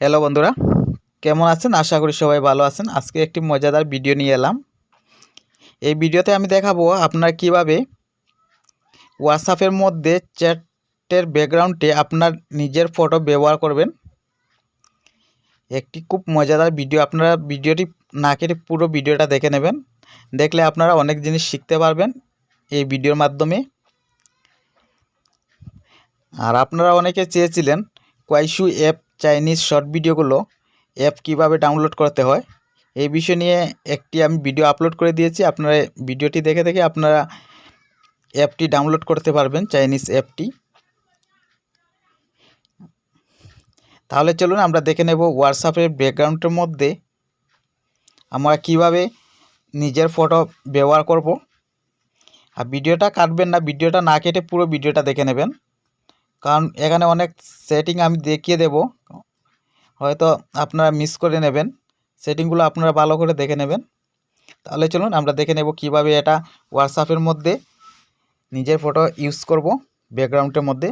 Hello বন্ধুরা, কেমন আছেন? আশা করি সবাই ভালো আছেন। আজকে একটি মজাদার ভিডিও নিয়ে এলাম। এই ভিডিওতে আমি দেখাবো আপনার কীভাবে হোয়াটসঅ্যাপের মধ্যে চ্যাটের ব্যাকগ্রাউন্ডে আপনার নিজের ফটো ব্যবহার করবেন। একটি খুব মজাদার ভিডিও আপনারা ভিডিওটি না কেটে পুরো ভিডিওটা দেখে নেবেন। দেখলে আপনারা অনেক জিনিস শিখতে পারবেন এই ভিডিওর মাধ্যমে। আর আপনারা অনেকে চেয়েছিলেন কোয়াইশু অ্যাপ চাইনিজ শর্ট ভিডিওগুলো অ্যাপ কীভাবে ডাউনলোড করতে হয়, এই বিষয় নিয়ে একটি আমি ভিডিও আপলোড করে দিয়েছি। আপনারা ভিডিওটি দেখে দেখে আপনারা অ্যাপটি ডাউনলোড করতে পারবেন, চাইনিজ অ্যাপটি তাহলে চলুন আমরা দেখে নেব হোয়াটসঅ্যাপের ব্যাকগ্রাউন্ডের মধ্যে আমরা কীভাবে নিজের ফটো ব্যবহার করব। আর ভিডিওটা কাটবেন না, ভিডিওটা না কেটে পুরো ভিডিওটা দেখে নেবেন। কারণ এখানে অনেক সেটিং আমি দেখিয়ে দেব। হয়তো আপনারা মিস করে নেবেন। সেটিংগুলো আপনারা ভালো করে দেখে নেবেন। তাহলে চলুন আমরা দেখে নেব কীভাবে এটা হোয়াটসঅ্যাপের মধ্যে নিজের ফটো ইউজ করব ব্যাকগ্রাউন্ডের মধ্যে।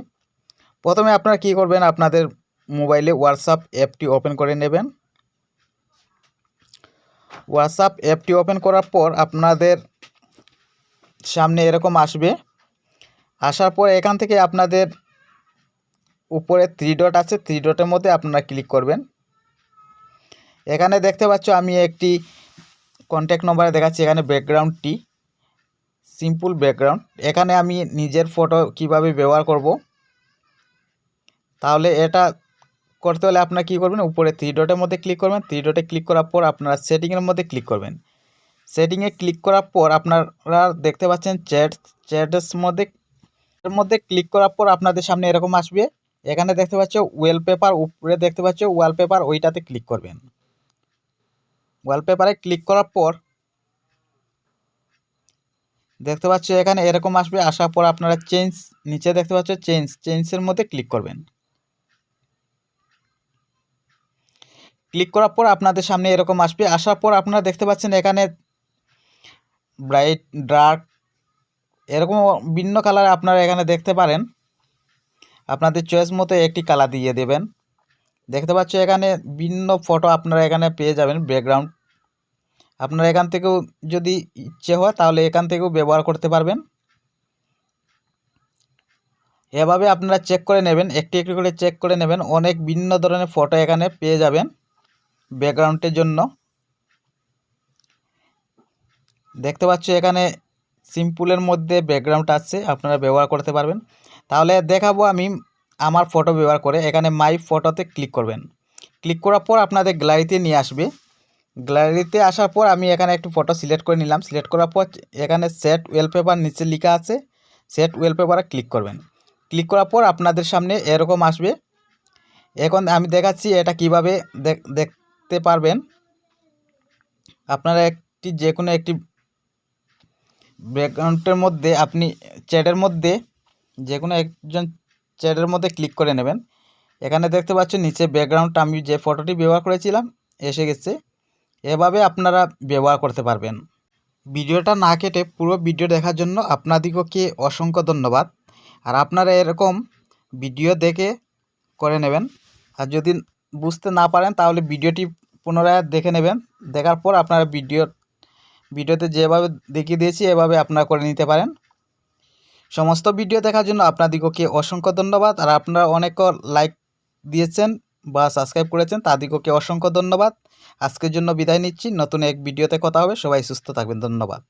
প্রথমে আপনারা কি করবেন? আপনাদের মোবাইলে হোয়াটসঅ্যাপ অ্যাপটি ওপেন করে নেবেন। হোয়াটসঅ্যাপ অ্যাপটি ওপেন করার পর আপনাদের সামনে এরকম আসবে। আসার পর এখান থেকে আপনাদের উপরে থ্রি ডট আছে থ্রি ডটের মধ্যে আপনারা ক্লিক করবেন। এখানে দেখতে পাচ্ছ আমি একটি কন্ট্যাক্ট নম্বরে দেখাচ্ছি, এখানে ব্যাকগ্রাউন্ডটি সিম্পল ব্যাকগ্রাউন্ড এখানে আমি নিজের ফটো কীভাবে ব্যবহার করব? তাহলে এটা করতে হলে আপনারা কী করবেন? উপরে থ্রি ডটের মধ্যে ক্লিক করবেন। থ্রি ডটে ক্লিক করার পর আপনারা সেটিংয়ের মধ্যে ক্লিক করবেন। সেটিংয়ে ক্লিক করার পর আপনারা দেখতে পাচ্ছেন চ্যাট চ্যাটের মধ্যে মধ্যে ক্লিক করার পর আপনাদের সামনে এরকম আসবে। এখানে দেখতে পাচ্ছ ওয়ালপেপার উপরে দেখতে পাচ্ছ ওয়ালপেপার ওইটাতে ক্লিক করবেন। ওয়ালপেপারে ক্লিক করার পর দেখতে পাচ্ছ এখানে এরকম আসবে, আসার পর আপনারা চেঞ্জ নিচে দেখতে পাচ্ছ চেঞ্জ চেঞ্জের মধ্যে ক্লিক করবেন। ক্লিক করার পর আপনাদের সামনে এরকম আসবে, আসার পর আপনারা দেখতে পাচ্ছেন এখানে ব্রাইট ডার্ক এরকম ভিন্ন কালার আপনারা এখানে দেখতে পারেন। আপনাদের চয়েস মতো একটি কালার দিয়ে দেবেন। দেখতে পাচ্ছ এখানে ভিন্ন ফটো আপনারা এখানে পেয়ে যাবেন ব্যাকগ্রাউন্ড আপনারা এখান থেকেও যদি ইচ্ছে হয় তাহলে এখান থেকেও ব্যবহার করতে পারবেন। এভাবে আপনারা চেক করে নেবেন, একটি একটি করে চেক করে নেবেন, অনেক ভিন্ন ধরনের ফটো এখানে পেয়ে যাবেন ব্যাকগ্রাউন্ডের জন্য। দেখতে পাচ্ছ এখানে সিম্পলের মধ্যে ব্যাকগ্রাউন্ড আছে, আপনারা ব্যবহার করতে পারবেন। তাহলে দেখাবো আমি আমার ফটো ব্যবহার করে। এখানে মাই ফটোতে ক্লিক করবেন। ক্লিক করার পর আপনাদের গ্যালারিতে নিয়ে আসবে। গ্যালারিতে আসার পর আমি এখানে একটু ফটো সিলেক্ট করে নিলাম। সিলেক্ট করার পর এখানে সেট ওয়েলপেপার নিচে লেখা আছে। সেট ওয়েলপেপারে ক্লিক করবেন। ক্লিক করার পর আপনাদের সামনে এরকম আসবে। এখন আমি দেখাচ্ছি এটা কীভাবে দেখতে পারবেন। আপনারা একটি যে কোনো একটি ব্যাকগ্রাউন্ডের মধ্যে, আপনি চ্যাটের মধ্যে যে কোনো একজন চ্যাটের মধ্যে ক্লিক করে নেবেন। এখানে দেখতে পাচ্ছেন নিচে ব্যাকগ্রাউন্ডটা আমি যে ফটোটি ব্যবহার করেছিলাম, এসে গেছে। এভাবে আপনারা ব্যবহার করতে পারবেন। ভিডিওটা না কেটে পুরো ভিডিও দেখার জন্য আপনাদিগকে অসংখ্য ধন্যবাদ। আর আপনারা এরকম ভিডিও দেখে করে নেবেন। আর যদি বুঝতে না পারেন, তাহলে ভিডিওটি পুনরায় দেখে নেবেন। দেখার পর আপনারা ভিডিও, ভিডিওতে যেভাবে দেখিয়ে দিয়েছি, এভাবে আপনারা করে নিতে পারেন। সমস্ত ভিডিও দেখার জন্য আপনাদিগকে অসংখ্য ধন্যবাদ। আর আপনারা অনেক লাইক দিয়েছেন বা সাবস্ক্রাইব করেছেন, তাদিগকে অসংখ্য ধন্যবাদ। আজকের জন্য বিদায় নিচ্ছি। নতুন এক ভিডিওতে কথা হবে। সবাই সুস্থ থাকবেন। ধন্যবাদ।